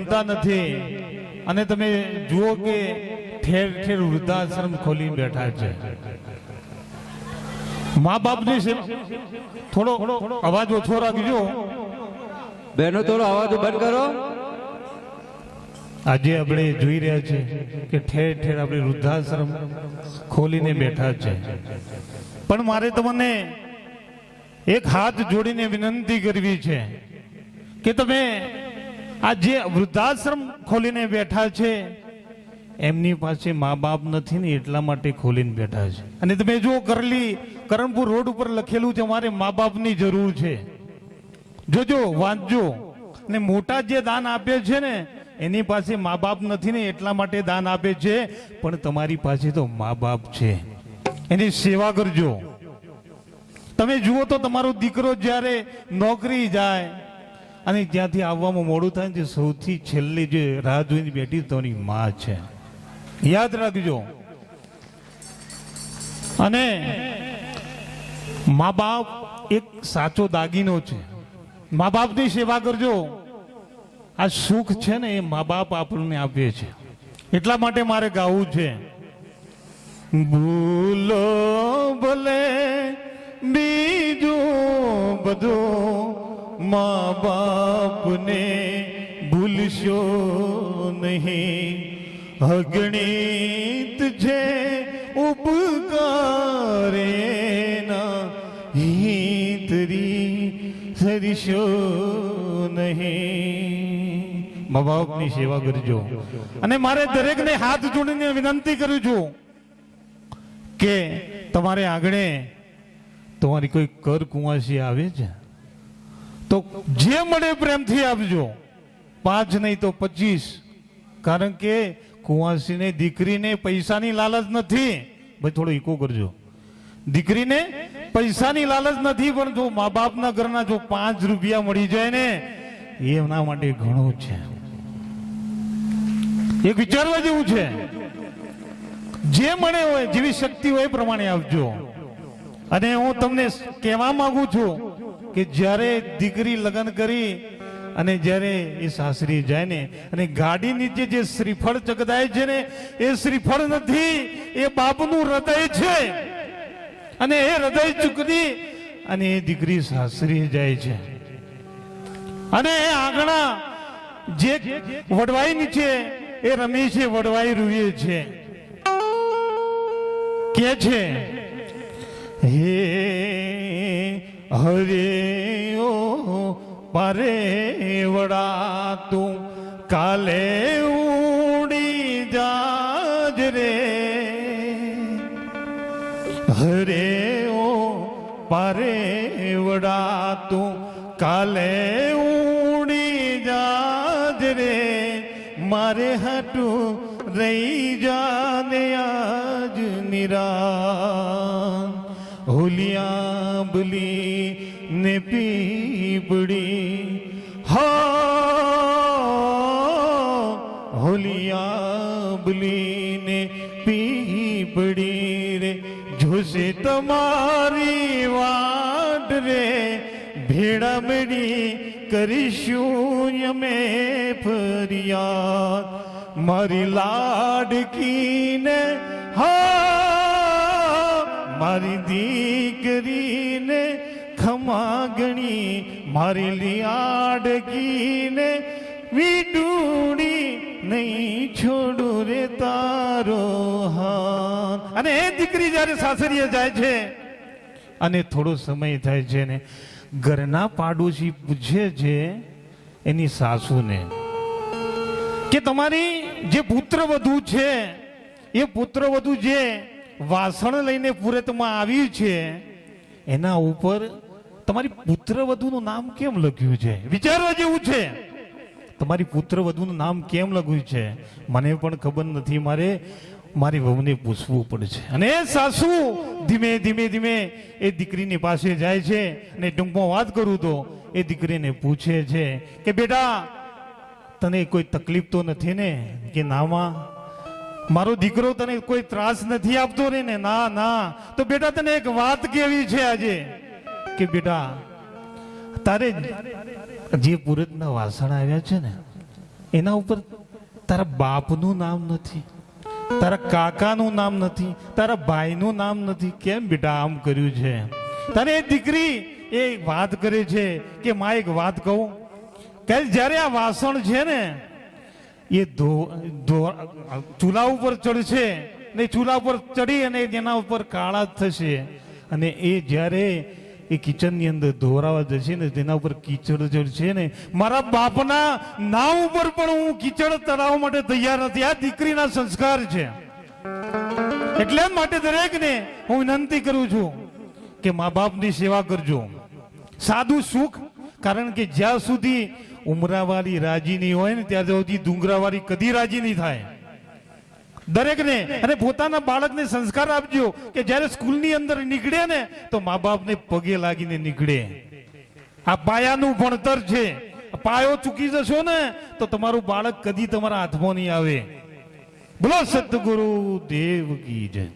ગમતા નથી. અને તમે જુઓ કે ઠેર ઠેર વૃદ્ધાશ્રમ ખોલી બેઠા છે. મા બાપની સેવા થોડો અવાજ ઓછો રાખજો. બહેનો થોડો અવાજ બંધ કરો. આજે આપણે જોઈ રહ્યા છે કે ઠેર ઠેર આપણે વૃદ્ધાશ્રમ ખોલીને બેઠા છે. પણ મારે તમને એક હાથ જોડીને વિનંતી કરવી છે કે તમે આ જે વૃદ્ધાશ્રમ ખોલીને બેઠા છે. એમની પાસે મા બાપ નથી ને, એટલા માટે ખોલીને બેઠા છે. અને તમે જો કરલી, કરણપુર રોડ ઉપર લખેલું છે અમારે મા બાપની જરૂર છે. જોજો, વાંચજો. ને મોટા જે દાન આપે છે ને, એની પાસે મા બાપ નથી ને, એટલા માટે દાન આપે છે. પણ તમારી પાસે તો મા બાપ છે. એની સેવા કરજો. તમે જુઓ તો તમારો દીકરો જ્યારે નોકરી જાય અને જ્યાંથી આવવામાં મોડું થાય ને સૌથી છેલ્લી જે રાહ જોઈને બેઠી તોની માં છે. યાદ રાખજો. અને મા બાપ એક સાચો દાગીનો છે. મા બાપની સેવા કરજો. આ સુખ છે ને એ મા બાપ આપણને આપે છે. એટલા માટે મારે ગાવું છે. ભૂલો ભલે બીજું બધું મા બાપને ભૂલશો નહીં. અગણિત છે ઉપકારેના હિતરી સરિશો નહીં. મા બાપની સેવા કરજો. અને મારે દરેકને હાથ જોડીને વિનંતી કરું છું કે તમારે આગળ તમારી કોઈ કર કુંવાસી આવે છે? તો જે મળે પ્રેમથી આપજો. પાંચ નહીં તો પચીસ. કારણ કે કુંવાસીને, દીકરીને પૈસાની લાલચ નથી. ભાઈ, થોડો ઈકો કરજો. દીકરીને પૈસાની લાલચ નથી, પણ જો મા બાપના ઘરના જો પાંચ રૂપિયા મળી જાય ને, એમના માટે ઘણું છે. એક વિચારવા જેવું છે. જે મળે હોય, જેવી શક્તિ હોય એ પ્રમાણે આપજો. અને હું તમને કહેવા માંગુ છું કે જ્યારે દીકરી લગ્ન કરી અને જ્યારે એ સાસરી જાય ને, અને ગાડી નીચે જે શ્રીફળ ચગદાય છે ને, એ શ્રીફળ નથી, એ બાપનું હૃદય છે. અને એ હૃદય ચૂકવી અને એ દીકરી સાસરી જાય છે. અને એ આંગણા જે વડવાઈ નીચે, એ રમી છે, વડવાઈ રૂએ છે. કે છે, હે હરે ઓ, પારે વડા તું, કાલે ઉડી જાજ રે. હરે ઓ, પારે વડા તું, કાલે ઉડી જાજ રે. મારે હાટું રહી જાને આજ નિરાન. હોલિયા બલી ને પીપડી હા હોલિયાબલી ને પીપડી રે. જોશે તમારી વાટ રે. ભેડા મેળી કરીશું અમે ફરિયાદ. મારી લાડકીને હા મારી દીકરીને ખમા ગણી મારી લાડકીને વીડુડી નહીં છોડું રે તારો હાથ. અને એ દીકરી જ્યારે સાસરીએ જાય છે, અને થોડો સમય થાય છે ને, ઘરના પાડોશી પૂછે છે એની સાસુને કે તમારી જે પુત્ર વધુ છે, એ પુત્ર વધુ જે વાસણ લઈને પુરતમાં આવી છે, એના ઉપર તમારી પુત્રવધુનું નામ કેમ લખ્યું છે? વિચારવા જેવું છે. તમારી પુત્ર વધુનું નામ કેમ લખ્યું છે? મને પણ ખબર નથી, મારે, મારી વહુને પૂછવું પડશે. અને સાસુ ધીમે ધીમે ધીમે એ દીકરીની પાસે જાય છે અને ટૂંકમાં વાત કરું તો એ દીકરીને પૂછે છે કે, બેટા, તને કોઈ તકલીફ તો નથી ને? કે નામાં મારો દીકરો તને કોઈ ત્રાસ નથી આપતો રે ને? ના ના. તો બેટા, તને એક વાત કેવી છે આજે? કે બેટા, તારે જે પુરતના વાસણ આવ્યા છે ને, એના ઉપર તારા બાપનું નામ નથી, તારા કાકાનું નામ નથી, તારા ભાઈનું નામ નથી. કેમ બેટા આમ કર્યું છે? તારે એ દીકરી એ વાત કરે છે કે, માં, એક વાત કહું. કે જ્યારે આ વાસણ છે ને એ ચૂલા ઉપર ચડશે ને ચૂલા ઉપર ચડી અને એના ઉપર કાળા થશે. અને એ જ્યારે એ કિચનની અંદર ધોરાવા જશે ને, તેના ઉપર કીચડ ચડશે ને, મારા બાપના નામ ઉપર પણ હું કીચડ તરાવવા માટે તૈયાર નથી. આ દીકરીના સંસ્કાર છે. એટલે માટે દરેકને હું વિનંતી કરું છું કે મા બાપની સેવા કરજો. સાદું સુખ, કારણ કે જ્યાં સુધી ઉમરાવાળી રાજી નહીં હોય ને ત્યાં સુધી ડુંગરાવાળી કદી રાજી નહીં થાય. દરેકને અને પોતાના બાળકને સંસ્કાર આપજો કે જ્યારે સ્કૂલની અંદર નીકળે ને તો મા બાપને પગે લાગીને નીકળે. આ પાયાનું ભણતર છે. પાયો ચૂકી જશો ને તો તમારું બાળક કદી તમારા હાથમાં નહીં આવે. બોલો, સદગુરુ દેવ કી જય.